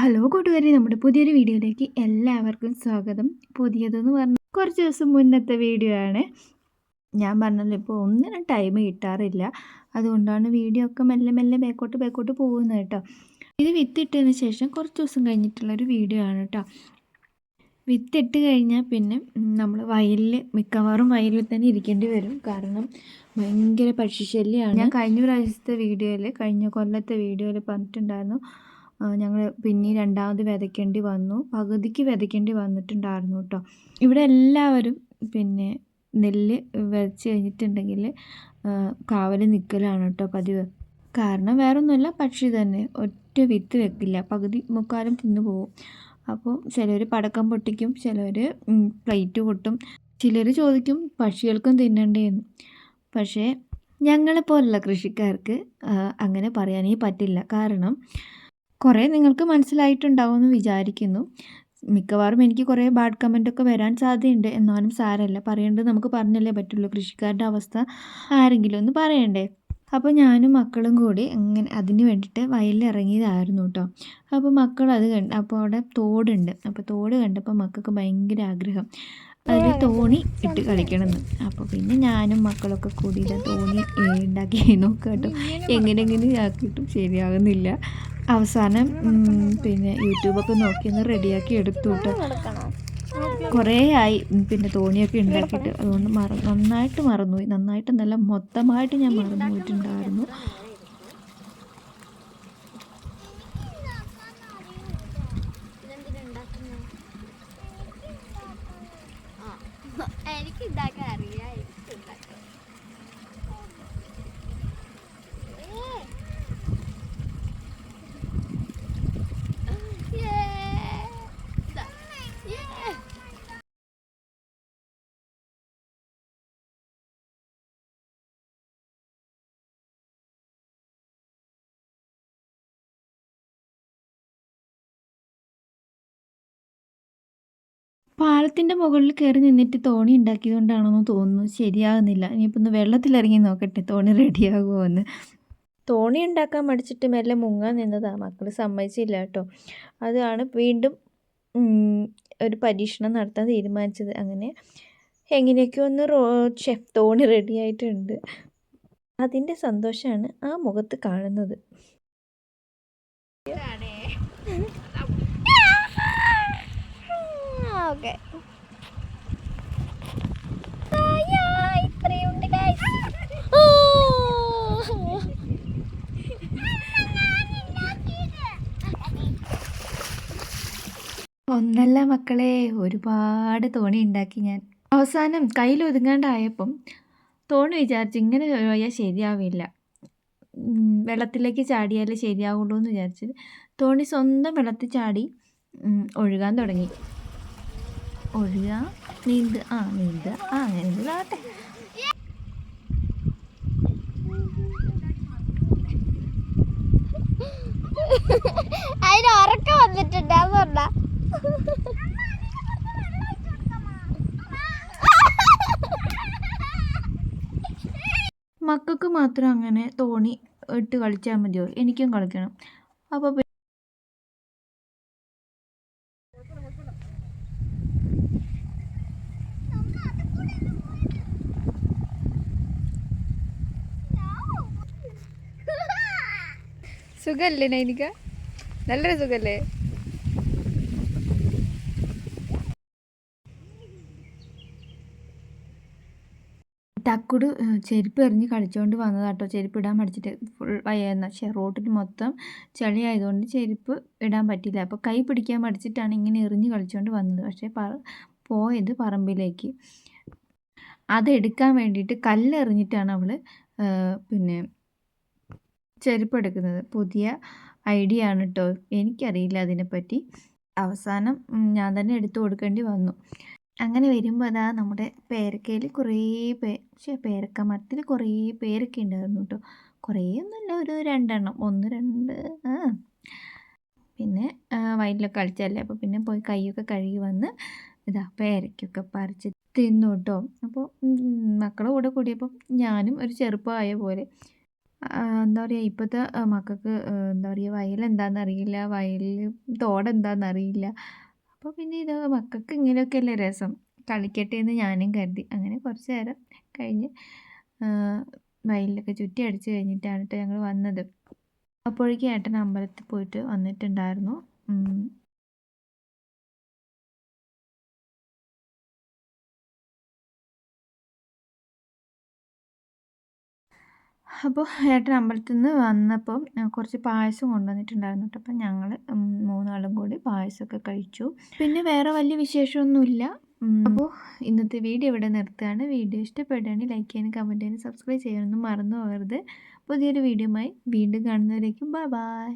Hello കൂട്ടുകാരി നമ്മുടെ പുതിയൊരു വീഡിയോയിലേക്ക് എല്ലാവർക്കും സ്വാഗതം. പുതിയതെന്ന് പറഞ്ഞാൽ കുറച്ച് ദിവസം മുന്നത്തെ വീഡിയോ ആണ്. ഞാൻ പറഞ്ഞല്ലോ ഇപ്പോൾ ഒന്നിനും ടൈം കിട്ടാറില്ല. അതുകൊണ്ടാണ് വീഡിയോ ഒക്കെ മെല്ലെ മെല്ലെ ബേക്കോട്ട് ബേക്കോട്ട് പോകുന്നത് കേട്ടോ. ഇത് വിത്തിട്ടതിന് ശേഷം കുറച്ച് ദിവസം കഴിഞ്ഞിട്ടുള്ളൊരു വീഡിയോ ആണ് കേട്ടോ. വിത്തിട്ട് കഴിഞ്ഞാൽ പിന്നെ നമ്മൾ വയലിൽ മിക്കവാറും വയലിൽ തന്നെ ഇരിക്കേണ്ടി വരും. കാരണം ഭയങ്കര പക്ഷിശല്യമാണ് ഞാൻ കഴിഞ്ഞ പ്രാവശ്യത്തെ വീഡിയോയിൽ കഴിഞ്ഞ കൊല്ലത്തെ വീഡിയോയിൽ പറഞ്ഞിട്ടുണ്ടായിരുന്നു. ഞങ്ങൾ പിന്നെ രണ്ടാമത് വിതയ്ക്കേണ്ടി വന്നു. പകുതിക്ക് വിതയ്ക്കേണ്ടി വന്നിട്ടുണ്ടായിരുന്നു കേട്ടോ ഇവിടെ എല്ലാവരും പിന്നെ നെല്ല് വിതച്ച് കഴിഞ്ഞിട്ടുണ്ടെങ്കിൽ കാവൽ നിൽക്കലാണ് കേട്ടോ പതിവ്. കാരണം വേറൊന്നുമില്ല പക്ഷി തന്നെ. ഒറ്റ വിത്ത് വെക്കില്ല. പകുതി മുക്കാലും തിന്നു പോകും അപ്പോൾ ചിലർ പടക്കം പൊട്ടിക്കും ചിലർ പ്ലേറ്റ് പൊട്ടും. ചിലർ ചോദിക്കും പക്ഷികൾക്കും തിന്നണ്ടേന്ന് പക്ഷേ ഞങ്ങളെപ്പോലുള്ള കൃഷിക്കാർക്ക് അങ്ങനെ പറയാനേ പറ്റില്ല. കാരണം കുറേ നിങ്ങൾക്ക് മനസ്സിലായിട്ടുണ്ടാവുമെന്ന് വിചാരിക്കുന്നു. മിക്കവാറും എനിക്ക് കുറേ ബാഡ് കമന്റൊക്കെ വരാൻ സാധ്യതയുണ്ട്. എന്നാലും സാരമല്ല പറയേണ്ടത് നമുക്ക് പറഞ്ഞല്ലേ പറ്റുള്ളൂ. കൃഷിക്കാരുടെ അവസ്ഥ ആരെങ്കിലും ഒന്ന് പറയണ്ടേ? അപ്പോൾ ഞാനും മക്കളും കൂടി അങ്ങനെ അതിന് വേണ്ടിയിട്ട് വയലിൽ ഇറങ്ങിയതായിരുന്നു കേട്ടോ അപ്പോൾ മക്കൾ അത് കണ്ട് അപ്പോൾ അവിടെ തോടുണ്ട്. അപ്പോൾ തോട് കണ്ടപ്പോൾ മക്കൾക്ക് ഭയങ്കര ആഗ്രഹം. അതിൽ തോണി ഇട്ട് കളിക്കണമെന്ന്. അപ്പോൾ പിന്നെ ഞാനും മക്കളൊക്കെ കൂടി തോണി ഉണ്ടാക്കി നോക്കാം കേട്ടോ എങ്ങനെയെങ്കിലും ആക്കിയിട്ടും ശരിയാകുന്നില്ല. അവസാനം പിന്നെ യൂട്യൂബൊക്കെ നോക്കി ഒന്ന് റെഡിയാക്കി എടുത്തു കേട്ടോ. കുറേ ആയി പിന്നെ തോണിയൊക്കെ ഉണ്ടാക്കിയിട്ട്. അതുകൊണ്ട് മറ നന്നായിട്ട് മറന്നുപോയി. നന്നായിട്ട് നല്ല മൊത്തമായിട്ട് ഞാൻ മറന്നു പോയിട്ടുണ്ടായിരുന്നു എനിക്ക് ഉണ്ടാക്കാൻ അറിയാം പാലത്തിന്റെ മുകളിൽ കയറി നിന്നിട്ട് തോണി ഉണ്ടാക്കിയതുകൊണ്ടാണെന്ന് തോന്നുന്നു. ശരിയാകുന്നില്ല. ഇനിയിപ്പോൾ ഒന്ന് വെള്ളത്തിലിറങ്ങി നോക്കട്ടെ. തോണി റെഡിയാകുമോ എന്ന് തോണി ഉണ്ടാക്കാൻ മടിച്ചിട്ട് മെല്ലെ മുങ്ങാൻ നിന്നതാണ് മക്കൾ സമ്മതിച്ചില്ല കേട്ടോ. അതാണ് വീണ്ടും ഒരു പരീക്ഷണം നടത്താൻ തീരുമാനിച്ചത്. അങ്ങനെ എങ്ങനെയൊക്കെ ഒന്ന് റോ ഷെഫ് തോണി റെഡിയായിട്ടുണ്ട്. അതിന്റെ സന്തോഷമാണ് ആ മുഖത്ത് കാണുന്നത്. ഓക്കെ ഒന്നല്ല മക്കളെ ഒരുപാട് തോണി ഉണ്ടാക്കി ഞാൻ. അവസാനം കയ്യിൽ ഒതുങ്ങാണ്ടായപ്പം തോണി വിചാരിച്ചു ഇങ്ങനെ പോയാൽ ശരിയാവില്ല. വെള്ളത്തിലേക്ക് ചാടിയാലേ ശരിയാവുള്ളൂ എന്ന് വിചാരിച്ച് തോണി സ്വന്തം വെള്ളത്തിൽ ചാടി ഒഴുകാൻ തുടങ്ങി. ഒഴുക നീന്ത് ആ നീന്ത് ആ അങ്ങനെ ഇതാട്ടെ അതിന് ഉറക്കം വന്നിട്ടുണ്ട് അതുകൊണ്ടാ മക്കൾക്ക് മാത്രം അങ്ങനെ തോണി ഇട്ട് കളിച്ചാൽ മതിയോ എനിക്കും കളിക്കണം. അപ്പോൾ സുഖല്ലേ നൈനിക? നല്ലൊരു സുഖല്ലേ? ടക്കുട് ചെരുപ്പ് എറിഞ്ഞ് കളിച്ചുകൊണ്ട് വന്നതാട്ടോ. ചെരുപ്പ് ഇടാൻ പഠിച്ചിട്ട് ഫുൾ വയ്യായിരുന്നു. പക്ഷേ റോട്ടിൽ മൊത്തം ചെളി ആയതുകൊണ്ട് ചെരുപ്പ് ഇടാൻ പറ്റില്ല അപ്പോൾ കൈ പിടിക്കാൻ പഠിച്ചിട്ടാണ് ഇങ്ങനെ എറിഞ്ഞ് കളിച്ചുകൊണ്ട് വന്നത്. പക്ഷേ പോയത് പറമ്പിലേക്ക്. അതെടുക്കാൻ വേണ്ടിയിട്ട് കല്ലെറിഞ്ഞിട്ടാണ് അവൾ പിന്നെ ചെരുപ്പ് എടുക്കുന്നത് പുതിയ ഐഡിയ ആണ് കേട്ടോ എനിക്കറിയില്ല അതിനെപ്പറ്റി. അവസാനം ഞാൻ തന്നെ എടുത്തു കൊടുക്കേണ്ടി വന്നു. അങ്ങനെ വരുമ്പോൾ അതാ നമ്മുടെ പേരക്കയിൽ കുറേ പേ പക്ഷേ പേരക്ക മരത്തിൽ കുറേ പേരൊക്കെ ഉണ്ടായിരുന്നു കേട്ടോ കുറേ ഒന്നുമില്ല ഒരു രണ്ടെണ്ണം. ഒന്ന് രണ്ട് പിന്നെ വയലിലൊക്കെ കളിച്ചല്ലേ അപ്പോൾ പിന്നെ പോയി കൈയൊക്കെ കഴുകി വന്ന് ഇതാ പേരയ്ക്കൊക്കെ പറിച്ച് തിന്നു കേട്ടോ അപ്പോൾ മക്കളുടെ കൂടെ കൂടിയപ്പോൾ ഞാനും ഒരു ചെറുപ്പമായ പോലെ. എന്താ പറയുക ഇപ്പോഴത്തെ മക്കൾക്ക് എന്താ പറയുക വയൽ അറിയില്ല വയലിൽ തോടെന്താണെന്ന് അറിയില്ല. അപ്പോൾ പിന്നെ ഇത് മക്കൾക്ക് ഇങ്ങനെയൊക്കെയല്ലേ രസം. കളിക്കട്ടെ എന്ന് ഞാനും കരുതി. അങ്ങനെ കുറച്ച് നേരം കഴിഞ്ഞ് വയലിലൊക്കെ ചുറ്റി അടിച്ച് കഴിഞ്ഞിട്ടാണ് ഞങ്ങൾ വന്നത്. അപ്പോഴേക്കും ഏട്ടൻ അമ്പലത്തിൽ പോയിട്ട് വന്നിട്ടുണ്ടായിരുന്നു. അപ്പോൾ ഏട്ടൻ അമ്പലത്തിൽ നിന്ന് വന്നപ്പോൾ കുറച്ച് പായസം കൊണ്ടുവന്നിട്ടുണ്ടായിരുന്നു കേട്ടോ. അപ്പം ഞങ്ങൾ മൂന്നാളും കൂടി പായസമൊക്കെ കഴിച്ചു. പിന്നെ വേറെ വലിയ വിശേഷമൊന്നുമില്ല. അപ്പോൾ ഇന്നത്തെ വീഡിയോ ഇവിടെ നിർത്തുകയാണ്. വീഡിയോ ഇഷ്ടപ്പെടുകയാണെങ്കിൽ ലൈക്ക് ചെയ്യാനും കമന്റ് ചെയ്യാനും സബ്സ്ക്രൈബ് ചെയ്യാനൊന്നും മറന്നു പോകരുത്. പുതിയൊരു വീഡിയോയുമായി വീണ്ടും കാണുന്നവരേക്കും ബൈ ബൈ.